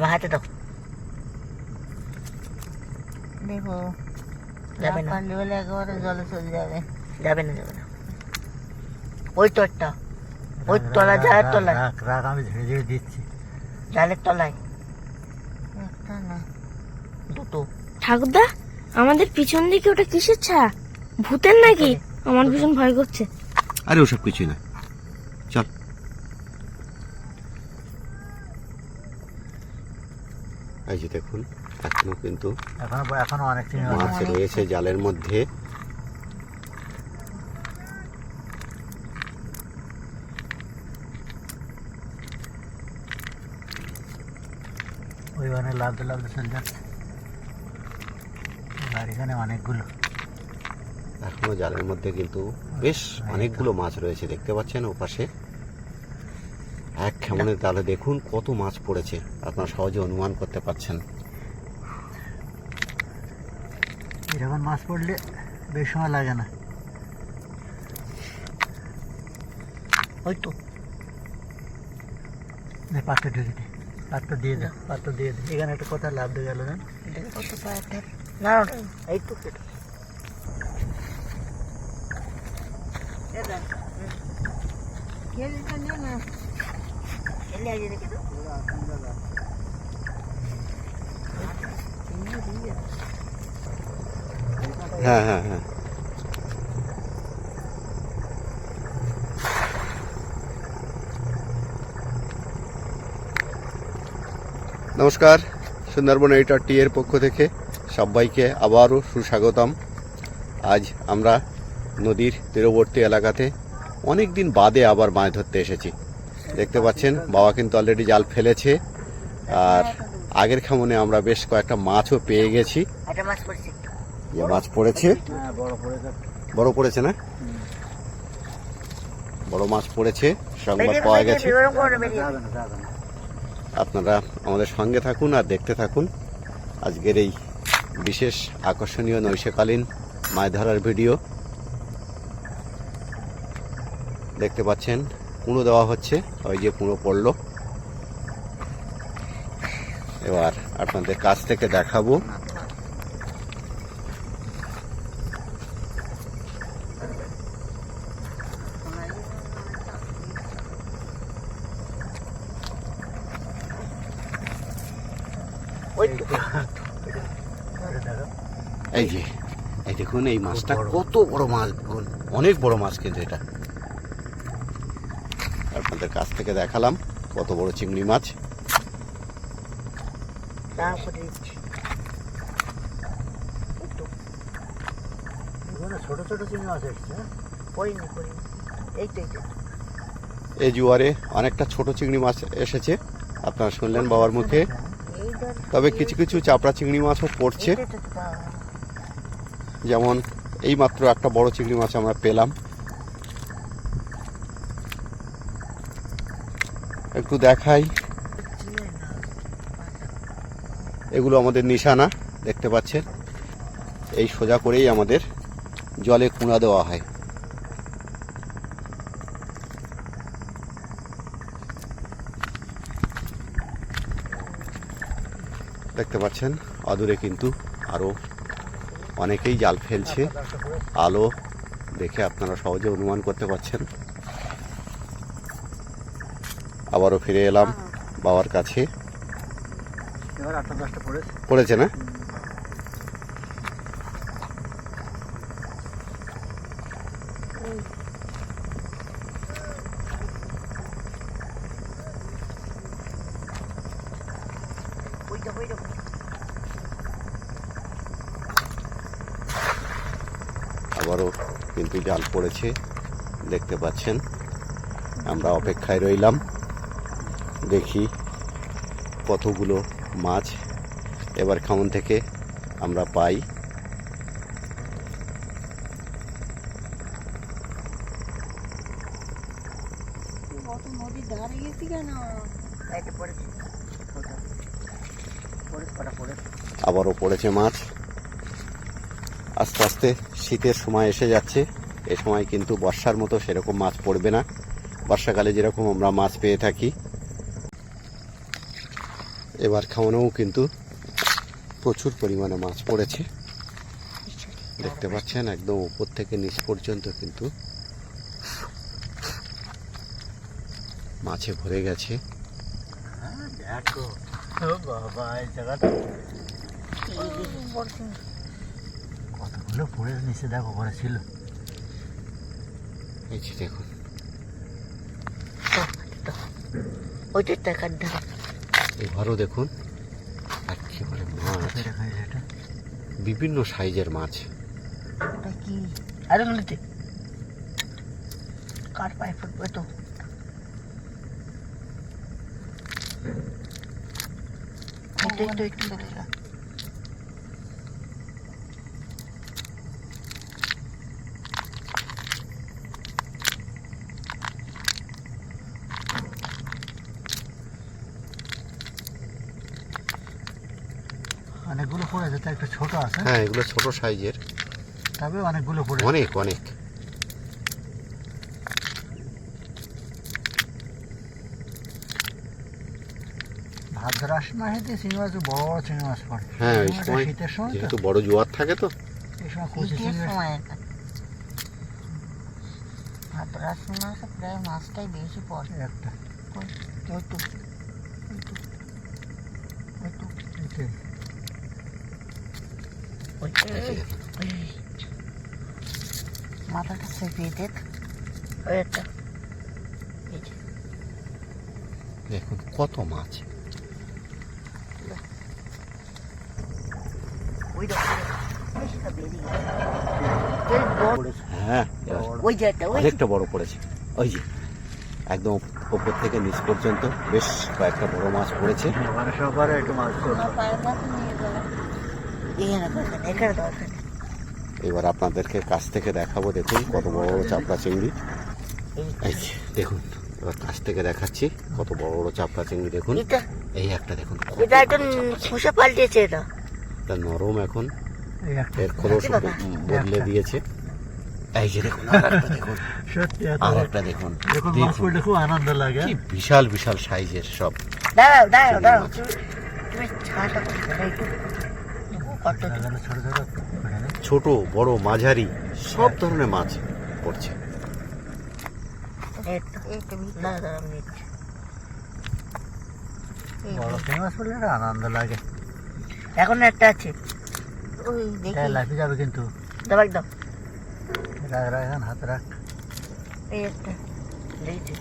আমার হাতে দাও। দেখো যাবে না। পারলে বলে একেবারে জলে চলে যাবে। যাবে না যাবে না। ওই তোরটা ওই তলা জালের তলায়। রাখ আমি ঝেড়ে ঝেড়ে দিচ্ছি। জালের তলায়। একটা না। দুটো। ঠাকুরদা আমাদের পিছন দিকে ওটা কিসের ছা? ভূতের নাকি? আমার ভীষণ ভয় করছে। আরে ওসব কিছুই না। এই যে দেখুন এখনও কিন্তু এখনও এখনও অনেক মাছ রয়েছে জালের মধ্যে। ওই অনেক যাচ্ছে আর এখানে অনেকগুলো। এখনও জালের মধ্যে কিন্তু বেশ অনেকগুলো মাছ রয়েছে দেখতে পাচ্ছেন ওপাশে। এক খেমনের জালে দেখুন কত মাছ পড়েছে। আপনারা সহজে অনুমান করতে পারছেন। এরকম মাছ পড়লে বেশ সময় লাগে না। ওই তো। নে, পাতটা ঢুকে দে পাতটা দিয়ে দে পাতটা দিয়ে দে। এখানে একটা কথা লাভ দিয়ে গেল জান। না। এই তো কেটে খেলটা না। হ্যাঁ হ্যাঁ হ্যাঁ নমস্কার সুন্দরবন এইটার টি এর পক্ষ থেকে সবাইকে আবারও সুস্বাগতম আজ আমরা নদীর তীরবর্তী এলাকাতে অনেক দিন বাদে আবার মাছ ধরতে এসেছি দেখতে পাচ্ছেন বাবা কিন্তু অলরেডি জাল ফেলেছে। আর আগের খামনে আমরা বেশ কয়েকটা মাছও পেয়ে গেছি। মাছ যে মাছ পড়েছে। হ্যাঁ বড় পড়েছে। না? বড় মাছ পড়েছে সংবাদ পাওয়া গেছে। আপনারা আমাদের সঙ্গে থাকুন আর দেখতে থাকুন। আজকের এই বিশেষ আকর্ষণীয় নৈশকালীন মাছ ধরার ভিডিও। দেখতে পাচ্ছেন কুঁড়ো দেওয়া হচ্ছে ওই যে কুঁড়ো পড়ল। এবার আপনাদের কাছ থেকে দেখাবো। এই যে এই দেখুন এই মাছটা কত বড় মাছ দেখুন। অনেক বড় মাছ কিন্তু এটা। আপনাদের কাছ থেকে দেখালাম কত বড় চিংড়ি মাছ। এই জুয়ারে অনেকটা ছোট চিংড়ি মাছ এসেছে। আপনারা শুনলেন বাবার মুখে। তবে কিছু কিছু চাপড়া চিংড়ি মাছও পড়ছে। যেমন এই মাত্র একটা বড় চিংড়ি মাছ আমরা পেলাম। একটু দেখাই। এগুলো আমাদের নিশানা, দেখতে পাচ্ছেন? এই সোজা করেই আমাদের জলে কুঁড়া দেওয়া হয়। দেখতে পাচ্ছেন? অদূরে কিন্তু আরও অনেকেই জাল ফেলছে। আলো দেখে আপনারা সহজে অনুমান করতে পারছেন। আবারও ফিরে এলাম বাবার কাছে। পড়েছে। না? আবারও কিন্তু জাল পড়েছে দেখতে পাচ্ছেন। আমরা অপেক্ষায় রইলাম। দেখি কতগুলো মাছ এবার খামন থেকে আমরা পাই। আবারও পড়েছে মাছ। আস্তে আস্তে শীতের সময় এসে যাচ্ছে। এ সময় কিন্তু বর্ষার মতো সেরকম মাছ পড়বে না। বর্ষাকালে যেরকম আমরা মাছ পেয়ে থাকি এবার খাওয়ানোও কিন্তু প্রচুর পরিমাণে মাছ পড়েছে। দেখতে পাচ্ছেন একদম উপর থেকে নিচ পর্যন্ত কিন্তু মাছে ভরে গেছে। কতগুলো পড়ে নিচে দেখো, পড়ে ছিল। দেখুন। ওইটা টাকার এবারও দেখুন একেবারে মাছ। এটা? বিভিন্ন সাইজের মাছ। ওটা কি? আরে নদীতে কার পায়ে ফুটবে তো? একটু একটু ছোট আছে। হ্যাঁ এগুলো ছোট সাইজের। তবে অনেকগুলো পড়ে অনেক অনেক। ভাদ্র আসে না চিংড়ি মাছ বড় বড় চিংড়ি মাছ পড়ে। হ্যাঁ সময় শীতের সময় যেহেতু বড় জোয়ার থাকে তো। এই সময় কচি চিংড়ি সময় ভাদ্রাস মাসে প্রায় মাছটাই বেশি পড়ে। একটা। ওই তো ওই তো ওই তো এটাই। এই যে দেখুন, মাথাটা চেপিয়ে দেখ একটা। দেখুন কত মাছ। ওই দেখো বেশিটা বেরিয়ে গেছে। বেশ বড় পড়েছে হ্যাঁ এবার ওই যে একটা অনেকটা বড় পড়েছে। ওই যে একদম ওপর থেকে নিচ পর্যন্ত বেশ কয়েকটা বড় মাছ পড়েছে। ওখানে সবারে একটু মাছ এবার আপনাদেরকে কাছ থেকে দেখাবো দেখুন কত বড় বড় চাপড়া চিংড়ি। এই দেখুন এবার কাছ থেকে দেখাচ্ছি কত বড় বড় চাপড়া চিংড়ি দেখুন। এই একটা দেখুন এটা একজন খোসা পাল্টেছে এটা। এটা নরম এখন। এর খোলস বদলে দিয়েছে। এই যে দেখুন আর একটা দেখুন। আর একটা দেখুন। দেখুন খুব আনন্দ লাগে। কি বিশাল বিশাল সাইজের সব। দাঁড়াও দাঁড়াও দাঁড়াও। তুমি তুমি ছাড়াটা করে দাও একটু কত ছোট বড় মাঝারি সব ধরনের মাছ পড়ছে। বড় মাছ পড়লে আনন্দ লাগে। এখন একটা আছে। ওই দেখি। লাফি যাবে কিন্তু। দাও একদম রাখ রাখ এখন হাতে রাখ। এই একটা দেখছি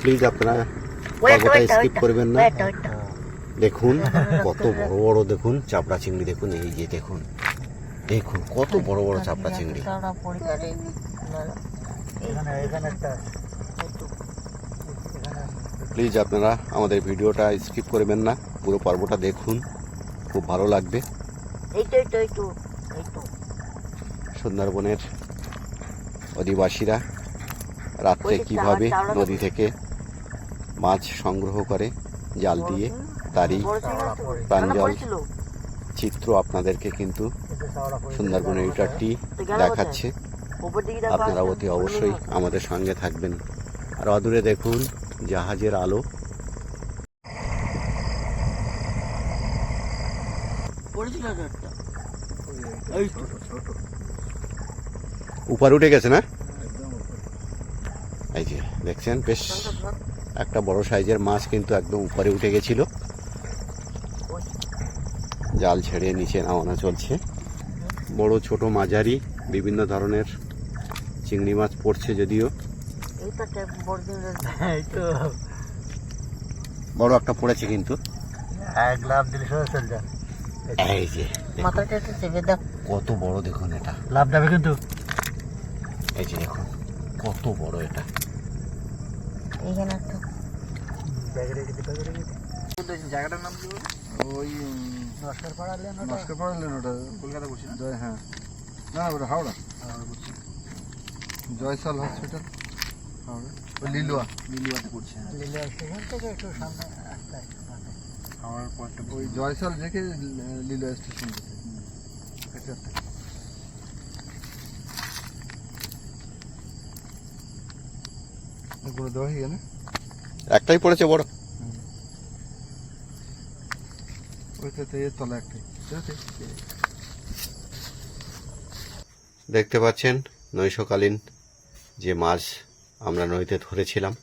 প্লিজ আপনারা skip ওইটা করবেন না। দেখুন কত বড় বড় দেখুন চাপড়া চিংড়ি দেখুন এই যে দেখুন। দেখুন কত বড় বড় চাপড়া চিংড়ি। প্লিজ আপনারা আমাদের ভিডিওটা স্কিপ করবেন না। পুরো পর্বটা দেখুন খুব ভালো লাগবে। সুন্দরবনের অধিবাসীরা রাত্রে কীভাবে নদী থেকে মাছ সংগ্রহ করে, জাল দিয়ে, তারই প্রাঞ্জল, চিত্র আপনাদেরকে কিন্তু সুন্দরবন এডিটরটি দেখাচ্ছে। আপনারা অতি অবশ্যই আমাদের সঙ্গে থাকবেন। আর অদূরে দেখুন জাহাজের আলো। উপর উঠে গেছে না? এই যে, দেখছেন? বেশ। একটা বড় সাইজের মাছ কিন্তু একদম উপরে উঠে গেছিল। জাল ছেড়ে নিচে নামানো চলছে। বড় ছোট মাঝারি বিভিন্ন ধরনের চিংড়ি মাছ পড়ছে যদিও। একটা বড় একটা পড়েছে কিন্তু। এই যে কত বড় দেখুন এটা। লাভ যাবে কিন্তু। এই যে দেখুন কত বড় এটা। এইখানে একটা ব্যাগে রেখে জায়গাটার নাম কি ওই নস্কর পাড়া লেন ওটা কলকাতা না জয় হ্যাঁ না ওটা হাওড়া বলছি জয়সাল হসপিটাল ওই লিলুয়া লিলুয়াতে করছে লিলে স্টেশন থেকে একটু সামনে হাওড়ার পরটা ওই জয়সাল থেকে লিলুয়া স্টেশন যেতে কাছে গুঁড়ো দেওয়া হয়ে গেলে? একটাই পড়েছে বড়। ওইটাতে তলা একটাই। দেখতে পাচ্ছেন নৈশকালীন যে মাছ আমরা নদীতে ধরেছিলাম।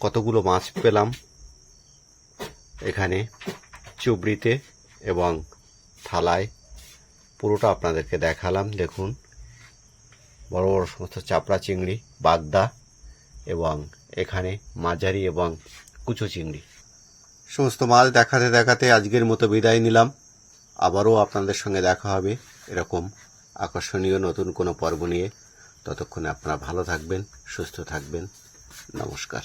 কতগুলো মাছ পেলাম এখানে চুবড়িতে এবং থালায়। পুরোটা আপনাদেরকে দেখালাম দেখুন। বড় বড় সমস্ত চাপড়া চিংড়ি, বাগদা এবং এখানে মাঝারি এবং কুচো চিংড়ি। সমস্ত মাছ দেখাতে দেখাতে আজকের মতো বিদায় নিলাম। আবারও আপনাদের সঙ্গে দেখা হবে এরকম আকর্ষণীয় নতুন কোনো পর্ব নিয়ে। ততক্ষণে আপনারা ভালো থাকবেন, সুস্থ থাকবেন। নমস্কার।